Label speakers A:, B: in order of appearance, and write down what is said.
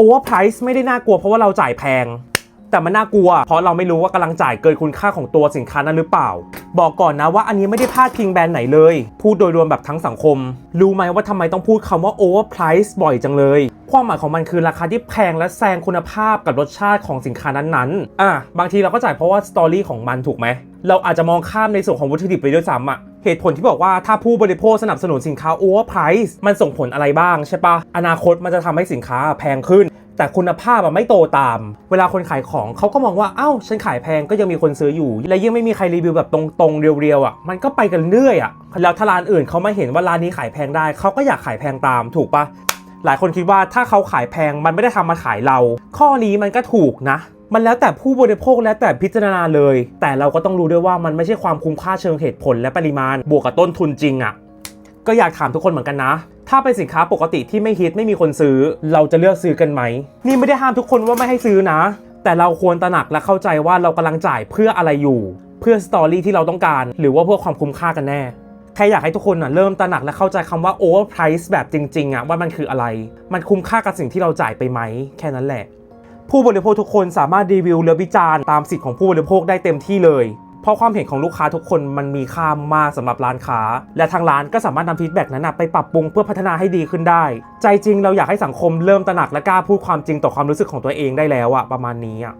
A: overprice ไม่ได้น่ากลัวเพราะว่าเราจ่ายแพง แต่มันน่ากลัว เพราะเราไม่รู้ว่ากำลังจ่ายเกินคุณค่าของตัวสินค้านั้นหรือเปล่า บอกก่อนนะว่าอันนี้ไม่ได้พาดพิงแบรนด์ไหนเลย พูดโดยรวมแบบทั้งสังคม รู้ไหมว่าทำไมต้องพูดคำว่า overprice บ่อยจังเลยความหมายของมันคือราคาที่แพงและแซงคุณภาพกับรสชาติของสินค้านั้นๆ อะ บางทีเราก็จ่ายเพราะว่าสตอรี่ของมันถูกไหม เราอาจจะมองข้ามในส่วนของวัตถุดิบไปด้วยซ้ำอะเหตุผลที่บอกว่าถ้าผู้บริโภคสนับสนุนสินค้า overprice มันส่งผลอะไรบ้างใช่ปะอนาคตมันจะทำให้สินค้าแพงขึ้น แต่คุณภาพอะไม่โตตาม เวลาคนขายของเขาก็มองว่า เอ้า ฉันขายแพงก็ยังมีคนซื้ออยู่ และยิ่งไม่มีใครรีวิวแบบตรงๆ เรียวๆอะ มันก็ไปกันเรื่อยอะ แล้วถ้าร้านอื่นเขาไม่เห็นว่าร้านนี้ขายแพงได้ เขาก็อยากขายแพงตามถูกปะ หลายคนคิดว่าถ้าเขาขายแพงมันไม่ได้ทำมาขายเรา ข้อนี้มันก็ถูกนะ มันแล้วแต่ผู้บริโภคแล้วแต่พิจารณาเลย แต่เราก็ต้องรู้ด้วยว่ามันไม่ใช่ความคุ้มค่าเชิงเหตุผลและปริมาณ บวกกับต้นทุนจริงอะ ก็อยากถามทุกคนเหมือนกันนะ ถ้าเป็นสินค้าปกติที่ไม่ฮิตไม่มีคนซื้อ เราจะเลือกซื้อกันไหม นี่ไม่ได้ห้ามทุกคนว่าไม่ให้ซื้อนะ แต่เราควรตระหนักและเข้าใจว่าเรากำลังจ่ายเพื่ออะไรอยู่ เพื่อสตอรี่ที่เราต้องการ หรือว่าเพื่อความคุ้มค่ากันแน่ ค่อยากให้ทุกคนนะเริ่มตระหนักและเข้าใจคำว่า overprice แบบจริงๆอะว่ามันคืออะไร มันคุ้มค่ากับสิ่งที่เราจ่ายไปไหม แค่นั้นแหละ ผู้บริโภคทุกคนสามารถรีวิวและวิจารณ์ตามสิทธิ์ของผู้บริโภคได้เต็มที่เลย เพราะความเห็นของลูกค้าทุกคนมันมีค่ามากสำหรับร้านค้า และทางร้านก็สามารถนำฟีดแบ็กนั้นไปปรับปรุงเพื่อพัฒนาให้ดีขึ้นได้ ใจจริงเราอยากให้สังคมเริ่มตระหนักและกล้าพูดความจริงต่อความรู้สึกของตัวเองได้แล้วอะประมาณนี้อะ